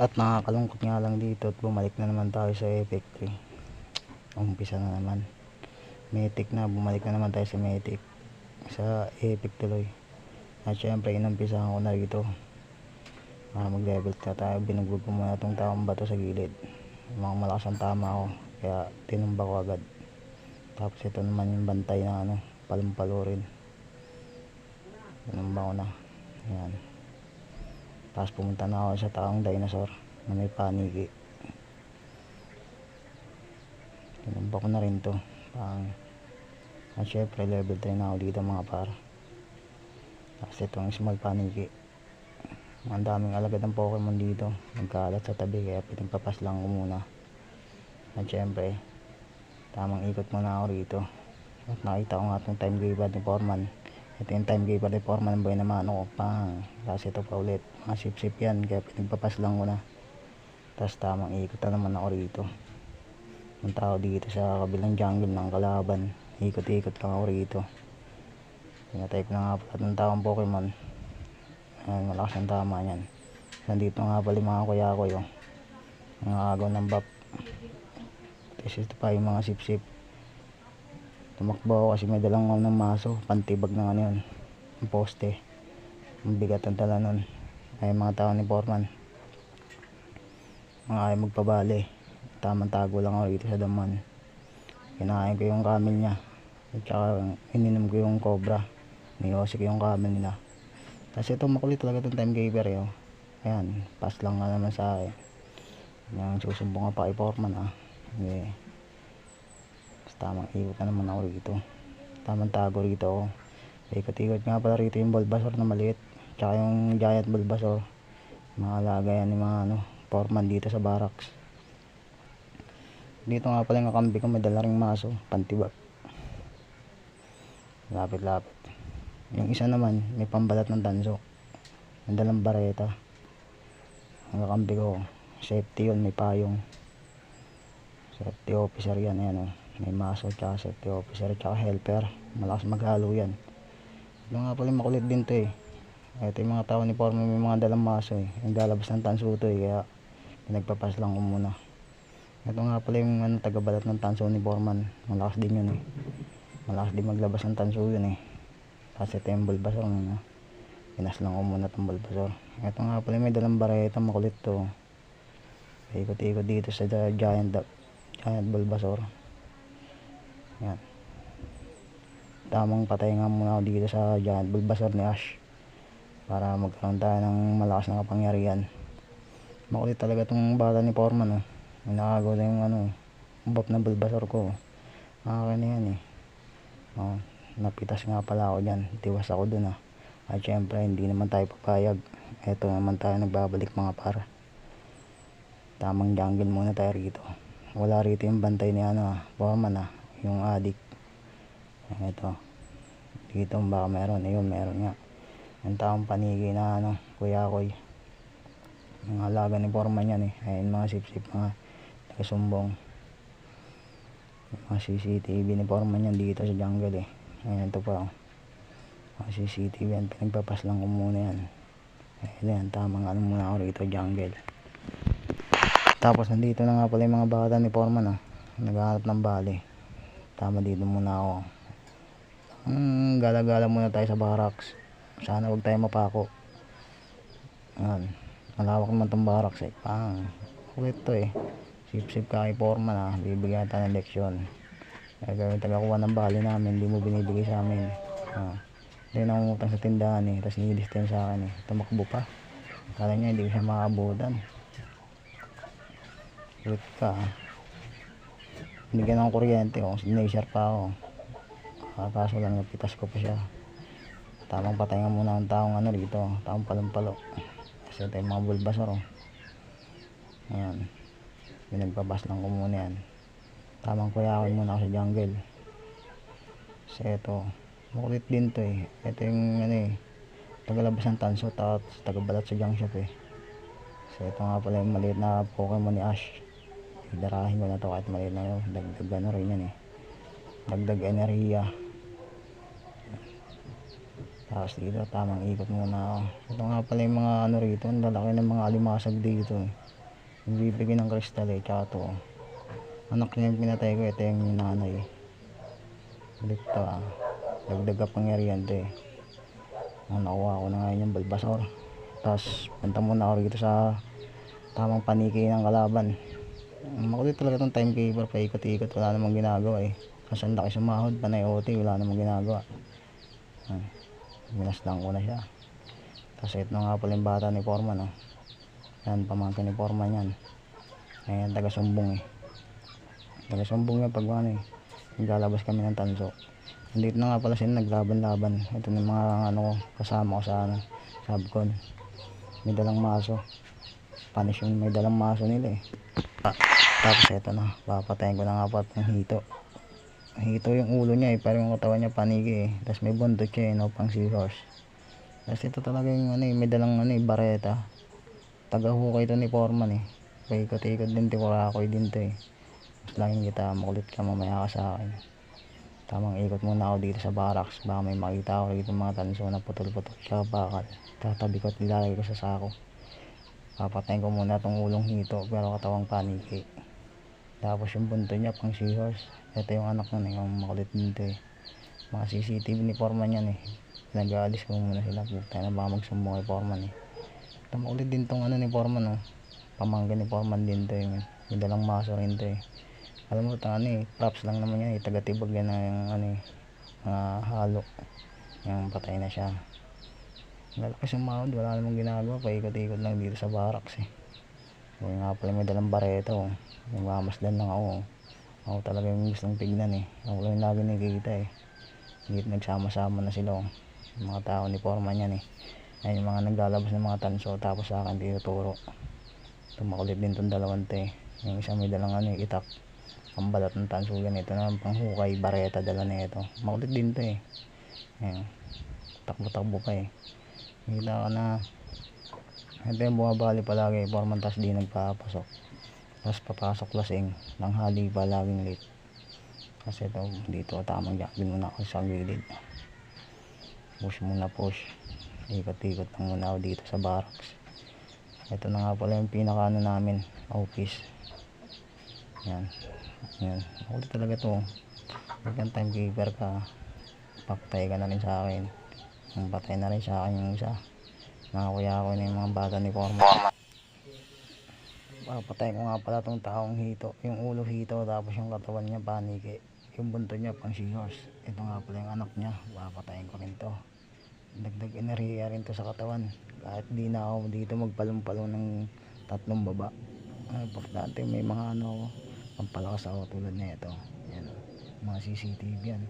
At nakakalungkot nga lang dito at bumalik na naman tayo sa Epic 3. Umpisa na naman. Matic na, bumalik na naman tayo sa Matic. Sa Epic tuloy. At syempre, inumpisahan ko na rito. Para mag-level na tayo, binugbog ko muna itong taong bato sa gilid. Mga malakas ang tama ako, kaya tinumba ko agad. Tapos ito naman yung bantay na ano, palumpalo rin. Tinumba ko na. Ayan. Tapos pumunta na ako sa taong dinosaur na may paniki. Tinumba ko na rin to. Pang at syempre level 3 na ako dito mga par. Tapos itong small paniki. Ang daming alagad ng Pokemon dito. Nagkalat sa tabi kaya pinagpapas lang ko muna. At syempre, tamang ikot muna ako rito. At nakita ko nga itong time giver ni Foreman. Ito yung time giver ni Foreman boy na mano ko. Pang. Tapos ito pa ulit. Mga sip-sip yan. Kaya pinagpapas lang ko na. Tapos tamang ikot na naman ako rito. Ang tao dito sa kabilang jungle ng kalaban. Ikot-ikot lang ako rito. Pinatay ko na nga pala ng taong Pokemon. Ayan, malakas ang tama niyan. Nandito nga pala mga kuya ko yung mga agaw ng bap. Tapos ito pa yung mga sip-sip. Tumakbo ako kasi may dalang ng maso. Pantibag ng ano yun. Ang poste. Ang bigat ang dala nun. Ay mga tao ni Foreman. Mga ayaw magpabali. Tamang tago lang ako dito sa daman. Kinain ko yung camel niya. At saka ininom ko yung cobra. Niyosik yung camel nila. Kasi ito makulit talaga itong time giver yun. Ayan, pass lang nga naman sa akin. Yung susumbong nga pa kay Foreman ah. Okay. Tapos tamang ikot na naman ako rito. Tamang tago rito ako. Ikot-ikot nga pala rito yung Bulbasaur na maliit. Tsaka yung giant Bulbasaur. Mga alaga yan ni mga ano, Foreman dito sa barracks. Dito nga pala yung kakambi ko may dala maso, pantibag. Lapit-lapit. Yung isa naman, may pambalat ng tanso. May dalang bareta. Ang kakambi ko, safety yun, may payong. Safety officer yan, ayan o. May maso, tsaka safety officer, tsaka helper. Malakas maghalo yan. Ito nga pala yung makulit din to eh. Ito yung mga tao ni Foreman may mga dalang maso eh. Yung galabas ng tanso to eh, kaya pinagpapas lang ko muna. Ito nga pala yung ano, tagabalat ng tanso ni Foreman. Malakas din yun eh. Malakas din maglabas ng tanso yun eh. Kasi ito yung bulbasaur ano. Pinas lang ko muna itong bulbasaur. Ito nga pala may dalang bareta makulit to. Ikot-ikot dito sa giant giant bulbasaur. Yan. Tamang patay nga muna ako dito sa giant bulbasaur ni Ash. Para magkaroon tayo ng malakas na kapangyarihan. Makulit talaga itong bata ni Foreman oh. May nakagawa na yung ano, bop na bulbasaur ko. Akin na yan eh. Oh, napitas nga pala ako dyan. Tiwas ako dun ah. At syempre, hindi naman tayo papayag. Eto naman tayo nagbabalik mga para. Tamang jungle muna tayo rito. Wala rito yung bantay ni ano ah. Foreman ah. Yung adik. Ito. Dito baka meron. Ayun, meron nga. Ang taong panigi na ano, kuya koy. Mga alaga ni Foreman yan eh. Ayun mga sip-sip mga taga-sumbong. Mga CCTV ni Foreman yan dito sa jungle eh. Ayan ito pa oh. Mga CCTV yan. Pinagpapas lang ko muna yan. Ayan yan. Tamang ano muna ako rito jungle. Tapos nandito na nga pala yung mga bata ni Foreman oh. Naghahanap ng bali. Tama dito muna ako. Hmm, gala-gala muna tayo sa barracks. Sana huwag tayo mapako. Ayan. Malawak naman tong barracks eh. Pang. Kulit to eh. Sip-sip ka kay Foreman ah. Bibigyan tayo ng leksyon. Kaya gawin tagakuha ng bali namin. Hindi mo binibigay sa amin. Ah. Hindi na umutang sa tindahan eh. Tapos nilisten sa akin eh. Tumakbo pa. Kala niya hindi ko siya makaabutan. Kulit ka ah. Binigyan ng kuryente oh. Sinlaser pa ako. Ah, kaso lang napitas ko pa siya. Tamang patay nga muna ang taong ano dito. Taong palumpalo. Kasi ito yung mga bulbasaur oh. Ayan. Pinagpabas lang ko muna yan. Tamang kuyakon muna ako sa jungle. Kasi ito. Makulit din to eh. Ito yung ano eh. Tagalabas ng tanso tapos tagabalat sa junk shop eh. So ito nga pala yung maliit na Pokemon ni Ash. Idarahin ko na to kahit maliit na yun. Dagdag ano rin yan eh. Dagdag enerhiya. Tapos dito tamang ikot muna ako. Ito nga pala yung mga ano rito. Ang lalaki ng mga alimasag dito eh. bibigyan ng kristal eh tsaka to anak niya yung pinatay ko ito yung nanay. Ulit to ah. Dagdag kapangyarihan to eh. Ang nakuha ko na ngayon yung balbasor. Tapos punta muna ako rito sa tamang paniki ng kalaban. Makulit talaga tong timekeeper paikot-ikot wala namang ginagawa eh. Kasi ang laki sumahod panay OT wala namang ginagawa. Ah, minaslang ko na siya tapos ito nga pala yung bata ni Foreman oh. yan pamangkin ni Foreman yan ayan taga sumbong eh taga sumbong yan pag ano eh naglalabas kami ng tanso Nandito na nga pala sila naglaban-laban. Ito yung mga ano kasama ko sa ano, subcon. May dalang maso. Spanish yung may dalang maso nila eh. Tapos ito na, papatayin ko na nga po ng hito. Hito yung ulo niya eh, pero yung katawan niya panigi eh. Tapos may bundot siya eh, no, pang seahorse. Tapos ito talaga yung ano eh, may dalang ano eh, bareta. Taga-hukay ito ni Foreman eh. Paikot-ikot din, tikurakoy din to eh. Mas laging kita, makulit ka mamaya ka sa akin tamang ikot muna ako dito sa barracks baka may makita ako rito mga tanso na putol-putol siya bakal tatabi ko at ilalagay ko sa sako papatayin ko muna tong ulong hito pero katawang paniki tapos yung bunto niya pang seahorse ito yung anak nun eh yung makulit dito eh. Mga CCTV ni Foreman yan eh. Nag-aalis ko muna sila. Tayo na baka magsumbong kay Foreman eh. Ito makulit din tong ano ni Foreman oh. Pamangkin ni Foreman din to eh. May dalang maso rin to eh. Alam mo ito ano eh props lang naman yan eh. Tagatibag yan na yung ano eh mga halo. Yung patay na siya. Lalaki sumahod wala namang ginagawa. Paikot-ikot lang dito sa barracks eh. Yung nga pala may dalang bareta oh. Yung mamasdan lang ako oh. Ako talaga yung gustong tignan eh. Ako lang yung lagi nakikita eh. Hindi nagsama-sama na sila oh. Mga tao ni Foreman yan eh. Ayun yung mga naglalabas ng mga tanso tapos sa akin tinuturo. Tumakulit din tong dalawang to eh yung isa may dalang ano eh itak. Pambalat ng tansugan ito naman panghukay bareta dala na ito makulit din to eh. Ayan. takbo takbo pa eh. Kita ka na ito yung bumabali palagi forman tas di nagpapasok tapos papasok lasing ng hali pa laging late. Kasi ito dito tamang jackpin muna ako sa gilid. Push muna push. Ikot ikot lang muna ako dito sa barracks. Ito na nga pala yung pinaka ano namin office. Yan. Yan. Ako talaga to. Pag ang timekeeper ka. Paktay ka na rin sa akin. Patay na rin sa akin yung isa. Nakakuya ko na yung mga bata ni Forma papatay ko nga pala tong taong hito. Yung ulo hito tapos yung katawan niya paniki. Yung bunto niya pang seahorse. Ito nga pala yung anak niya. Papatayin ko rin to. Dagdag enerhiya rin to sa katawan. Kahit di na ako dito magpalong-palong ng tatlong baba. Ay importante may mga ano pampalakas ako tulad na ito yan. Mga CCTV yan.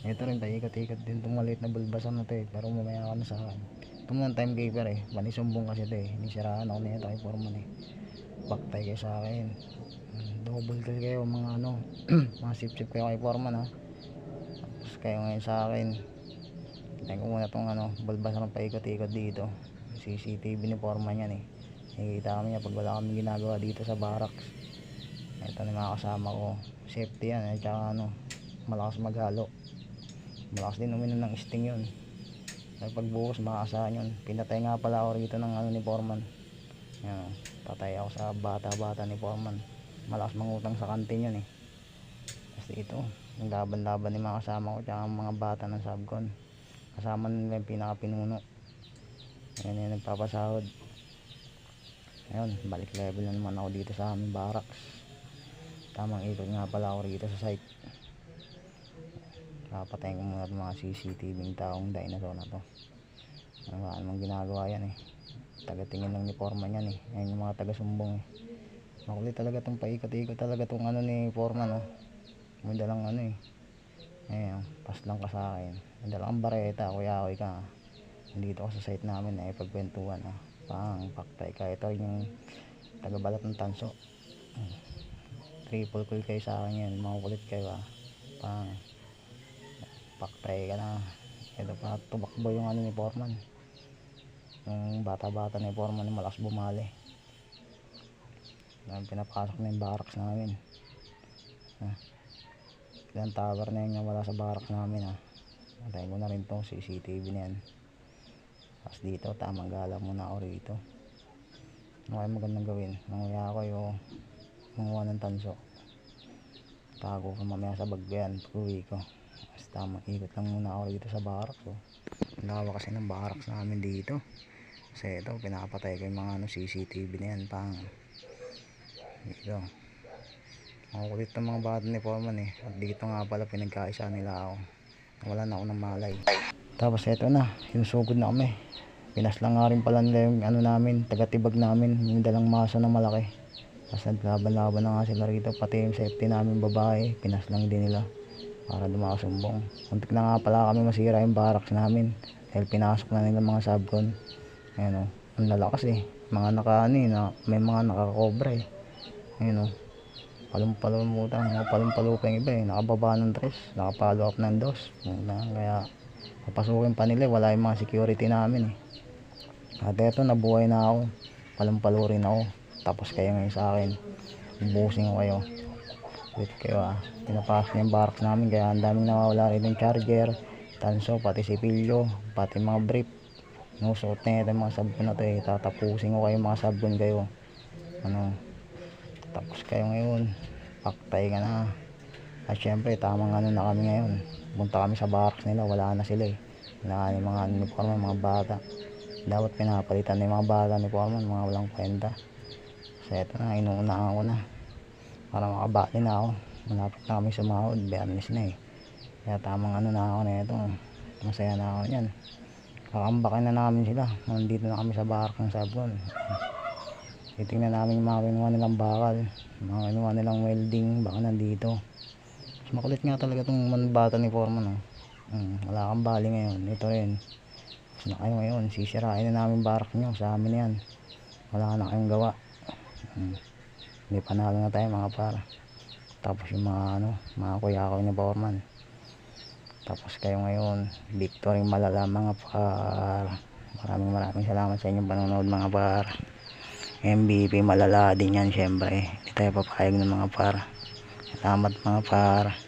Ito rin paikot-ikot din itong maliit na bulbasan na to eh. Pero mamaya ka na sa akin. Ito mga timekeeper eh. Panisumbong kasi ito eh. Nisiraan ako na ito kay Foreman eh baktay kayo sa akin. Double kill kayo mga ano mga sip sip kayo kay Foreman ha? Tapos kayo ngayon sa akin. Tingnan ko muna itong ano, balbasan ng paikot-ikot dito. CCTV ni Foreman yan eh. Nakikita kami niya pag wala kami ginagawa dito sa barracks. Ito na mga kasama ko. Safety yan at saka ano malakas maghalo. Malakas din uminom ng sting yun. At pagbuhos makakasahan yun. Pinatay nga pala ako rito ng ano ni Foreman yan, patay ako sa bata bata ni Foreman. Malakas mangutang sa kantin yun eh. Kasi ito yung laban laban ni mga kasama ko tsaka mga bata ng subcon kasama nila yung pinakapinuno. Yan yung nagpapasahod. Ayun balik level na naman ako dito sa aming barracks. Tamang ikot nga pala ako rito sa site. Papatayin ko muna mga CCTV ng taong dinosaur na to. Wala namang ginagawa yan eh tagatingin ng ni Foreman yan eh. Yan yung mga taga sumbong eh. Makulit talaga itong paikot-ikot talaga itong ano ni Foreman oh. may dalang ano eh. Ayun pas lang ka sa akin. May dalang bareta kuya akoy ka. Nandito ako sa site namin eh pagkwentuhan oh. pang paktay ka. Ito yung taga balat ng tanso. Triple kill kayo sa akin yan. Makukulit kayo ah. Pang paktay ka na. Ito pa tumakbo yung ano ni Foreman yung bata bata ni yung malakas bumali. Yung pinapasok na yung barracks namin. Ah. ilang tower na yun yung wala sa barracks namin ah Antayin ko na rin tong CCTV na yan. Tapos dito tamang gala muna ako rito. Ano kayo magandang gawin? Nanguya kayo manguha ng tanso. Tago ko mamaya sa bag ko yan pag uwi ko. Basta maikot lang muna ako dito sa barracks oh. Lawa kasi ng barracks namin dito kasi ito pinapatay ko yung mga ano, CCTV na yan pang dito ang kulit ng mga bata ni Foreman eh. At dito nga pala pinagkaisa nila ako. Wala na ako ng malay. Tapos eto na sinusugod na kami. Pinaslang nga rin pala nila yung ano namin tagatibag namin yung dalang maso na malaki. Tapos naglaban-laban na nga sila rito pati yung safety namin babae pinaslang din nila para dumakasumbong muntik na nga pala kami masira yung barracks namin dahil pinasok na nila mga subcon ayun o ang lalakas eh. Mga naka ano eh na, may mga nakakobra eh. Ayun o palumpalumutan mga palumpalupa yung iba eh. Nakababa ng tres nakapalo up ng dos. Lang, kaya papasukin pa nila eh, wala yung mga security namin eh. At eto nabuhay na ako. Palumpalo rin ako. Tapos kayo ngayon sa akin. Bubusin ko kayo. Wait kayo ah. Pinapasok niya yung barracks namin kaya ang daming nawawala rin yung charger. Tanso pati sipilyo pati mga brief nusuot na ito yung mga sabon na to eh. Tatapusin ko kayo mga sabon kayo. Ano? Tapos kayo ngayon. Paktay ka na. At syempre tamang ano na kami ngayon. Punta kami sa barracks nila. Wala na sila eh. Wala na yung mga uniforme mga bata. Dapat pinapalitan na yung mga bata ni Foreman mga walang kwenta. So eto na inuunahan ko na. Para makabali na ako. Malapit na kami sumahod bernis na eh. Kaya tamang ano na ako na ito. Masaya na ako yan kakambakan na namin sila. Nandito na kami sa barak ng sabon titingnan namin yung mga kinuha nilang bakal mga kinuha nilang welding baka nandito. Mas makulit nga talaga itong manbata ni Foreman oh. hmm, wala kang bali ngayon. Ito rin. Tapos na kayo ngayon. Sisirain na namin barak nyo sa amin yan. Wala na kayong gawa. Hmm. May panalo na tayo mga para. Tapos yung mga ano, mga kuya ko ni Foreman. Tapos kayo ngayon, victory malala mga par. Maraming maraming salamat sa inyong panonood mga par. MVP malala din yan syempre. Hindi tayo papayag ng mga par. Salamat mga par.